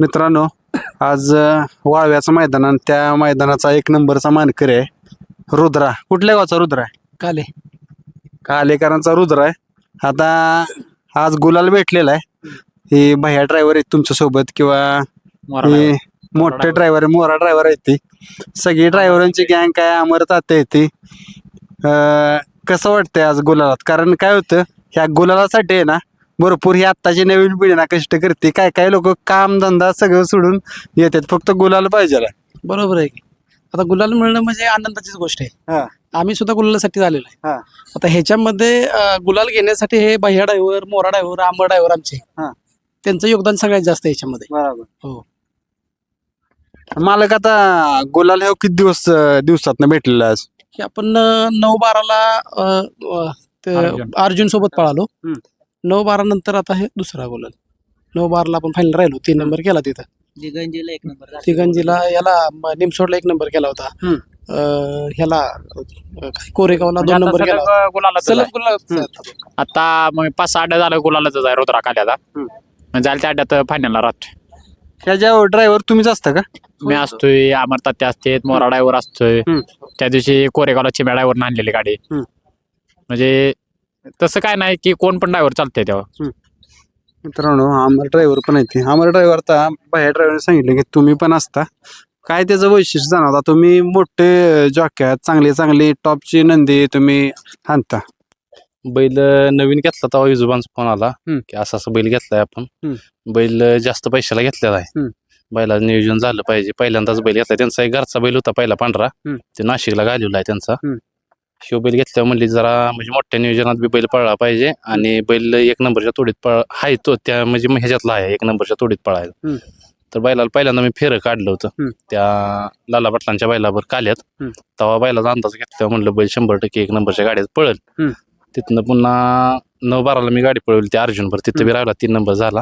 मित्रांनो आज अ, वाळव्याचं मैदान आणि त्या मैदानाचा एक नंबरचा मानकरी आहे रुद्रा. कुठल्या गावचा रुद्रा आहे? काले. कालेकरांचा रुद्रा आहे. आता आज गुलाल भेटलेला आहे. ही भैया ड्रायव्हर आहेत तुमच्यासोबत किंवा हे मोठे ड्रायव्हर मोरा ड्रायव्हर आहेत ती. सगळी ड्रायव्हरांची गँग काय अमर तात्या आहे ती. अं, कसं वाटतंय आज गुलालात? कारण काय होतं ह्या गुलालासाठी आहे ना भरपूर ही आत्ताची नवीन पिढी ना कष्ट करते. काय काय लोक काम धंदा सगळं सोडून येतात. फक्त गुलाल पाहिजे बरोबर आहे की. आता गुलाल मिळणं म्हणजे आनंदाचीच गोष्ट आहे. हा. आम्ही सुद्धा गुलालासाठी झालेलो आहे. हा. आता ह्याच्यामध्ये अं, गुलाल घेण्यासाठी हे भैया ड्रायव्हर मोरा ड्रायव्हर आंबा ड्रायव्हर आमचे. हा. त्यांचं योगदान सगळ्यात जास्त आहे याच्यामध्ये बरोबर. हो. मालक आता गुलाल हे किती दिवस दिवसात भेटलेला आज हे आपण अं, नऊ बाराला अं, अं, ते अर्जुन. अर्जुन सोबत पळालो. हम्म. नऊ बारा नंतर आता हे दुसरा गुलाल नऊ बाराला आपण फायनल राहिलो तीन नंबर केला तिथं. दिगंजीला एक नंबर तिगंजीला याला निमसोडला एक नंबर केला होता. हम्म. अं, ह्याला अं, काय कोरेगावला म्हणजे दोन आता नंबर केला सलग होता. गुलालाच सलग आहे. गुलाल आता मग पाच सहा अड्डा झालं गुलालाच आहे रुद्रा. म्हणजे जायला त्या अड्ड्यात फायनलला राहतोय. ह्याच्या ड्रायव्हर तुम्हीच असता का? मी असतोय अमर तात्या असते मोरा ड्रायव्हर असतोय. हम्म. त्या दिवशी कोरेगावला चिम्या ड्रायव्हर आणलेली गाडी. हम्म. म्हणजे तसं काय नाही की कोण पण ड्रायव्हर चालतंय तेव्हा. मित्रांनो आम्हाला ड्रायव्हर पण आहे ते. आम्हाला ड्रायव्हर आता बाहेर ड्रायव्हर सांगितलं की तुम्ही पण असता. काय त्याचं वैशिष्ट्य जाणवता? तुम्ही मोठे जॉक्यात चांगले चांगले टॉपची नंदी तुम्ही आणता. बैल नवीन घेतला तेव्हा युजुबांचा फोन आला हम्म. की असं असं बैल घेतलाय आपण. हम्म. बैल जास्त पैशाला घेतलेला आहे. हम्म. बैलाचं नियोजन झालं पाहिजे. पहिल्यांदाच बैल घेतला त्यांचा एक घरचा बैल होता पहिला पांढरा. हम्म. ते नाशिकला घालवला आहे त्यांचा. हम्म. शिव बैल घेतल्यावर म्हणली जरा म्हणजे मोठ्या नियोजनात बी बैल पळला पाहिजे आणि बैल एक नंबरच्या तोडीत पळ हाय तो त्या म्हणजे मग ह्याच्यातला आहे एक नंबरच्या तोडीत पळायला. तर बैलाला पहिल्यांदा मी फेरं काढलं होतं. त्या लाला पाटलांच्या बैलावर काल्यात. तेव्हा बैलाचा अंदाज घेतल्यावर म्हणलं बैल शंभर टक्के एक नंबरच्या गाड्यात पळल. तिथनं पुन्हा नऊ बाराला मी गाडी पळवली ती अर्जुनभर तिथं बी राहिला तीन नंबर झाला.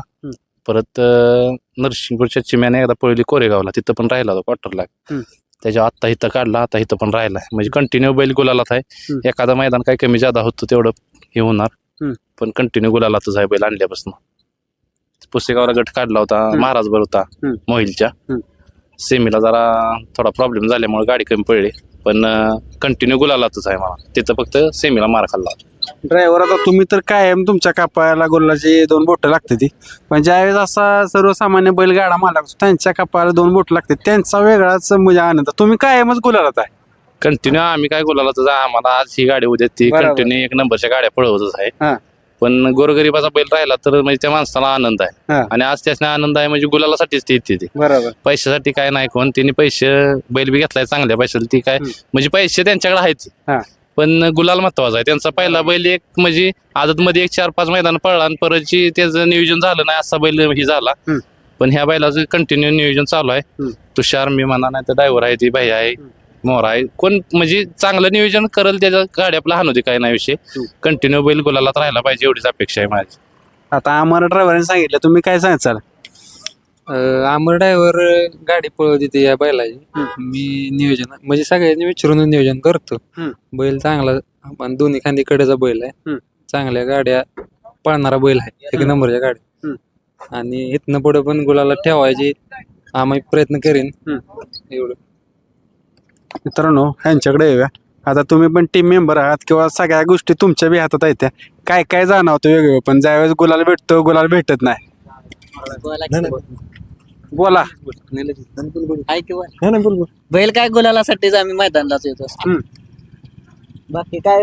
परत अं, नरसिंगपूरच्या चिम्याने एकदा पळवली कोरेगावला तिथं पण राहिला होता क्वार्टरला. त्याच्या आत्ता इथं काढला आता इथं पण राहिला म्हणजे कंटिन्यू बैल गुलालात आहे. एखादा मैदान काही कमी जादा होतं तेवढं हे होणार. पण कंटिन्यू गुलालातच आहे बैल आणल्यापासून पुसेगावला गट काढला होता. महाराजभर होता. मोहिलच्या. सेमीला जरा थोडा प्रॉब्लेम झाल्यामुळे गाडी कमी पडली पण कंटिन्यू गुलालातच आहे मला तिथं फक्त सेमीला मार खाल्ला. ड्रायव्हर आता तुम्ही तर कायम तुमच्या कापायला गोलाची दोन बोटं लागते ती. पण ज्यावेळेस असा सर्वसामान्य बैलगाडा मालक असतो, त्यांच्या कापायला दोन बोट लागते. त्यांचा वेगळाच म्हणजे आनंद. तुम्ही कायमच गुलालात आहे. कंटिन्यू आम्ही काय गुलालातच आहे. आम्हाला आज ही गाडी उद्या ती बरोबर. कंटिन्यू एक नंबरच्या गाड्या पळवतच हा. पण गोरगरिबाचा बैल राहिला तर म्हणजे त्या माणसाला आनंद आहे हा. आणि आज त्यासने आनंद आहे म्हणजे गुलालासाठीच ती येते ती बरोबर पैशासाठी काय नाही कोण त्यांनी पैसे बैल बी घेतलाय चांगल्या पैशाला ती काय हम्म. म्हणजे पैसे त्यांच्याकडे आहेच हा. पण गुलाल महत्त्वाचा आहे त्यांचा पहिला बैल एक म्हणजे आदत मध्ये एक चार पाच मैदान पळला आणि परतची त्याचं नियोजन झालं नाही असा बैल ही झाला हम्म. पण ह्या बैलाचं कंटिन्यू नियोजन चालू आहे हम्म. तुषार मी म्हणा नाही तर ड्रायव्हर आहे ती भाई आहे मोर आहे. कोण म्हणजे चांगलं नियोजन करल त्याच्या गाडी आपला हान होती काय नाही विषय. कंटिन्यू बैल गुलालात राहायला पाहिजे एवढीच अपेक्षा आहे माझी. आता आम्हाला ड्रायव्हरने सांगितलं तुम्ही काय सांगाल? आमर ड्रायव्हर गाडी पळवते ती या बैलाची. मी नियोजन म्हणजे सगळ्यांनी विचारून नियोजन करतो. बैल चांगला पण दोन्ही खांदी कडेचा बैल आहे. चांगल्या गाड्या पळणारा बैल आहे एक. नंबरच्या गाडी. आणि इथनं पुढे पण गुलाला ठेवायची आम्ही प्रयत्न करीन. एवढं. मित्रांनो ह्यांच्याकडे येऊया. आता तुम्ही पण टीम मेंबर आहात किंवा सगळ्या गोष्टी तुमच्या बी हातात आहेत त्या. काय काय जाणवतं वेगळं पण ज्यावेळेस गुलाल भेटतो गुलाल भेटत नाही. बोला किंवा बैल. काय गुलालासाठीच आम्ही मैदानालाच येत असतो. हम्म. बाकी काय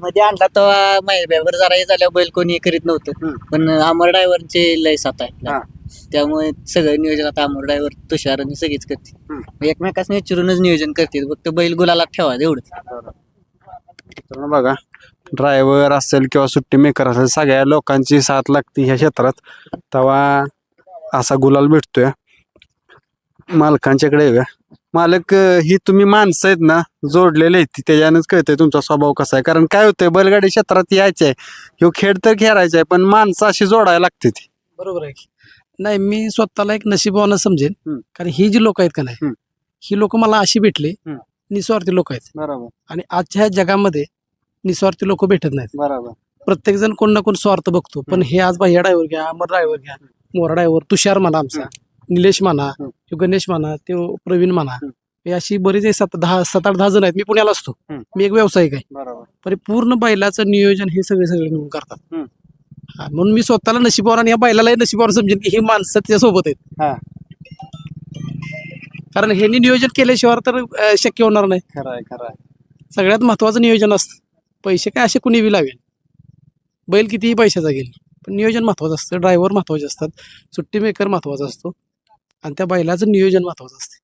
मध्ये आणला तेव्हा महिब्यावर जरा हे झाल्यावर बैल कोणी करीत नव्हतं. पण अमर ड्रायव्हरचे लय साथ हा. आहे त्यामुळे सगळं नियोजन आता अमर ड्रायव्हर तुषार आणि सगळीच. करते. एकमेकाच विचारूनच नियोजन करते. फक्त बैल गुलाला ठेवा मित्रांनो बघा ड्रायव्हर असेल किंवा सुट्टी मेकर असेल सगळ्या लोकांची साथ लागते ह्या क्षेत्रात. तेव्हा असा गुलाल भेटतोय. मालकांच्याकडे मालक अं, ही तुम्ही माणसं आहेत ना जोडलेले आहेत. त्याच्यानंच कळतंय तुमचा स्वभाव कसा आहे. कारण काय होतंय बैलगाडी क्षेत्रात यायचं आहे ह्यो खेळ तर खेळायचा आहे पण माणसं अशी जोडायला लागते ती. बरोबर आहे की. नाही मी स्वतःला एक नशिबवानं समजेन. हम्म. कारण ही जी लोक आहेत का नाही हम्म. ही लोक मला अशी भेटली हम्म. निस्वार्थी लोक आहेत. बरोबर. आणि आजच्या ह्या जगामध्ये निस्वार्थी लोक भेटत नाहीत. बरोबर. प्रत्येक जण कोण ना कोण स्वार्थ बघतो. पण हे आज भैया ड्रायव्हर घ्या अमर ड्रायव्हर घ्या मोरा ड्रायव्हर तुषार म्हणा आमचा निलेश म्हणा हम्म. तो गणेश म्हणा तो प्रवीण म्हणा. हे अशी बरीच आहे सात दहा सात आठ दहा जण आहेत. मी पुण्याला असतो. हम्म. मी एक व्यावसायिक आहे. बरोबर. हे पूर्ण बैलाचं नियोजन हे सगळे सगळे मिळून करतात. हम्म. हा, म्हणून मी स्वतःला नशिबावर आणि या बैलालाही नशिबावर समजेन की ही माणसं त्याच्यासोबत आहेत. हा. कारण ह्यांनी नियोजन केल्याशिवाय तर अं, शक्य होणार नाही. खरं आहे खरं आहे. सगळ्यात महत्वाचं नियोजन असतं. पैसे काय असे कुणी बी लावेल बैल कितीही पैशाचा घेईल पण नियोजन महत्वाचं असतं. ड्रायव्हर महत्त्वाचे असतात. सुट्टी मेकर महत्त्वाचा असतो. आणि त्या बैलाचं नियोजन महत्वाचं असतं.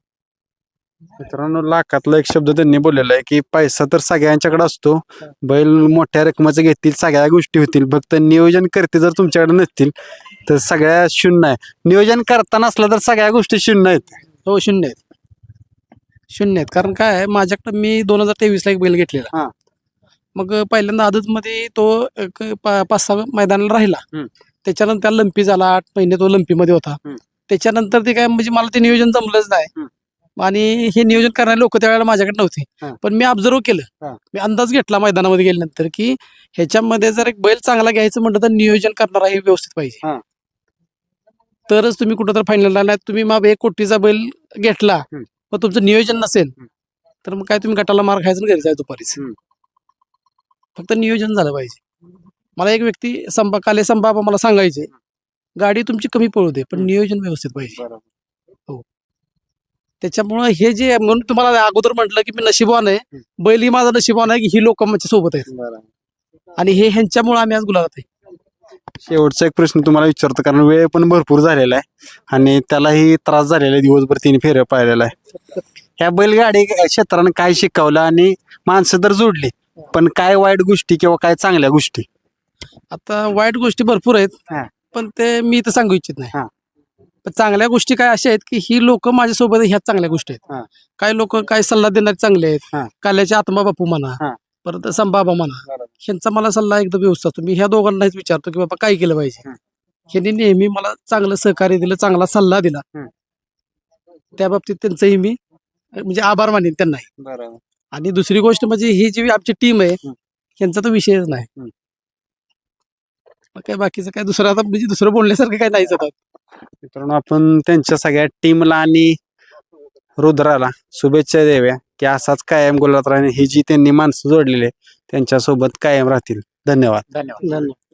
मित्रांनो लाखातला एक शब्द त्यांनी बोललेला आहे की पैसा तर सगळ्यांच्याकडे असतो. बैल मोठ्या रकमेचं घेतील सगळ्या गोष्टी होतील फक्त नियोजन करते जर तुमच्याकडे नसतील तर सगळ्या शून्य आहे नियोजन करताना असलं तर सगळ्या गोष्टी शून्य आहेत. हो शून्य आहेत. शून्य आहेत. कारण काय आहे माझ्याकडं मी दोन हजार तेवीसला एक बैल हा. घेतलेला मग पहिल्यांदा आदतमध्ये तो एक पा- पाच सहा मैदानाला राहिला. हम्म. त्याच्यानंतर त्याला लंपी झाला आठ महिने तो लंपीमध्ये होता. हम्म. त्याच्यानंतर ते काय म्हणजे मला ते नियोजन जमलंच नाही. आणि हे नियोजन करणारे लोक त्यावेळेला माझ्याकडे. नव्हते पण मी ऑब्झर्व केलं. मी अंदाज घेतला मैदानामध्ये गेल्यानंतर की ह्याच्यामध्ये जर एक बैल चांगला घ्यायचं म्हटलं तर नियोजन करणारा हे व्यवस्थित पाहिजे. तरच तुम्ही कुठं तर फायनलला नाही तुम्ही मग एक कोटीचा बैल घेतला. मग तुमचं नियोजन नसेल. तर मग काय तुम्ही गटाला मार खायचं घरी जायचं दुपारीच. फक्त नियोजन झालं पाहिजे मला एक व्यक्ती संभा काले संभाबा मला सांगायचे गाडी तुमची कमी पळू दे पण. नियोजन व्यवस्थित पाहिजे. बरोबर. त्याच्यामुळं हे जे म्हणून तुम्हाला अगोदर म्हटलं की मी नशिबवान आहे. बैल ही माझा नशिबवान आहे की ही लोक माझ्या सोबत आहेत. बरोबर आणि हे ह्यांच्यामुळे आम्ही आज गुलाबात आहे. शेवटचा एक प्रश्न तुम्हाला विचारतो कारण वेळ पण भरपूर झालेला आहे. आणि त्यालाही त्रास झालेला आहे दिवसभर तीन फेऱ्या पाहिलेला आहे. ह्या बैलगाडी क्षेत्रानं काय शिकवलं आणि माणसं तर जोडली पण काय वाईट गोष्टी किंवा काय चांगल्या गोष्टी? आता वाईट गोष्टी भरपूर हा. पण ते मी इथं सांगू इच्छित नाही हा. पण चांगल्या गोष्टी काय अशा आहेत की ही लोक माझ्यासोबत ह्या चांगल्या गोष्टी हा. आहेत काही लोक काय सल्ला देणारे चांगले हा. आहेत काल्याचे आत्मा बापू म्हणा. परत संबाबा म्हणा बरोबर. ह्यांचा मला सल्ला एकदम व्यवस्थित असतो मी ह्या दोघांनाच विचारतो की बाबा काय केलं पाहिजे. ह्यांनी नेहमी मला चांगलं सहकार्य दिलं चांगला सल्ला दिला हम्म. त्या बाबतीत त्यांचंही मी म्हणजे आभार मानेन त्यांनाही बरोबर आणि दुसरी गोष्ट म्हणजे ही जी आमची टीम आहे. ह्यांचा तर विषयच नाही. मग काय बाकीचं काय दुसरं आता म्हणजे दुसरं बोलण्यासारखं काय नाहीच आता मित्रांनो आपण त्यांच्या सगळ्या टीमला आणि रुद्राला शुभेच्छा द्याव्या की असाच कायम गुलात राहणे. ही जी त्यांनी माणसं जोडलेली आहे त्यांच्यासोबत कायम राहतील. धन्यवाद धन्यवाद. धन्यवाद.